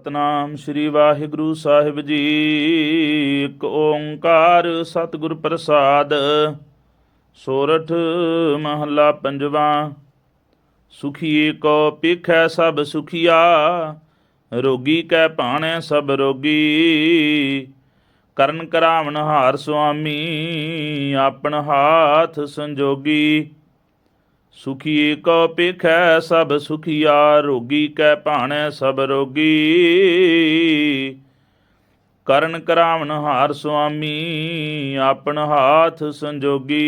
ਸਤਨਾਮ ਸ੍ਰੀ ਵਾਹਿਗੁਰੂ ਸਾਹਿਬ ਜੀ। ਇੱਕ ਓੰਕਾਰ ਸਤਿਗੁਰ ਪ੍ਰਸਾਦ। ਸੋਰਠ ਮਹੱਲਾ ਪੰਜਵਾ। ਸੁਖੀਏ ਕੋ ਪੇਖੈ ਸਭ ਸੁਖੀਆ। ਰੋਗੀ ਕੈ ਭਾਣੇ ਸਭ ਰੋਗੀ। ਕਰਨ ਕਰਾਵਨ ਹਾਰ ਸੁਆਮੀ, ਆਪਣ ਹਾਥ ਸੰਜੋਗੀ। ਸੁਖੀਏ ਕੋ ਪੇਖੈ ਸਭ ਸੁਖੀਆ, ਰੋਗੀ ਕੈ ਭਾਣੈ ਸਭ ਰੋਗੀ। ਕਰਨ ਕਰਾਵਨ ਹਾਰ ਸੁਆਮੀ ਆਪਣ ਹਾਥ ਸੰਜੋਗੀ।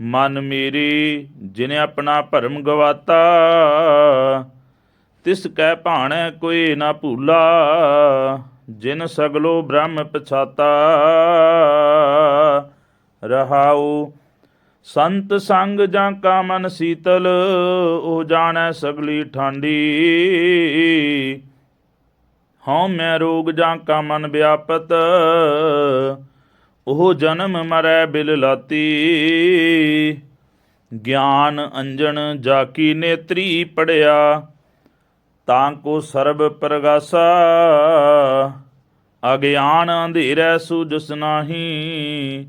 ਮਨ ਮੇਰੇ, ਜਿਨੇ ਆਪਣਾ ਭਰਮ ਗਵਾਤਾ, ਤਿਸ ਕੈ ਭਾਣੈ ਕੋਈ ਨਾ ਭੂਲਾ, ਜਿਨ ਸਗਲੋ ਬ੍ਰਹਮ ਪਛਾਤਾ। ਰਹਾਉ ਸੰਤ ਸੰਗ ਜਾਂ ਕਾ ਮਨ ਸੀਤਲ, ਉਹ ਜਾਣੈ ਸਗਲੀ ਠਾਂਡੀ। ਹਉ ਮੈਂ ਰੋਗ ਜਾਂ ਕਾ ਮਨ ਵਿਆਪਤ, ਉਹ ਜਨਮ ਮਰੈ ਬਿਲ ਲਾਤੀ। ਗਿਆਨ ਅੰਜਨ ਜਾ ਕੀ ਨੇਤਰੀ ਪੜਿਆ, ਤਾਂ ਕੋ ਸਰਬ ਪ੍ਰਗਾਸਾ। ਅਗਿਆਨ ਅੰਧੇਰੈ ਸੂਜਸ ਨਾਹੀ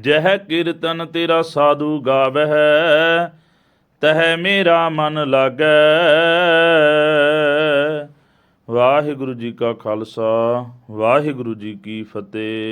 ਜਹ ਕੀਰਤਨ ਤੇਰਾ ਸਾਧੂ ਗਾਵਹਿ, ਤਹ ਮੇਰਾ ਮਨ ਲਾਗੈ ਵਾਹਿਗੁਰੂ ਜੀ ਕਾ ਖਾਲਸਾ, ਵਾਹਿਗੁਰੂ ਜੀ ਕੀ ਫਤਿਹ।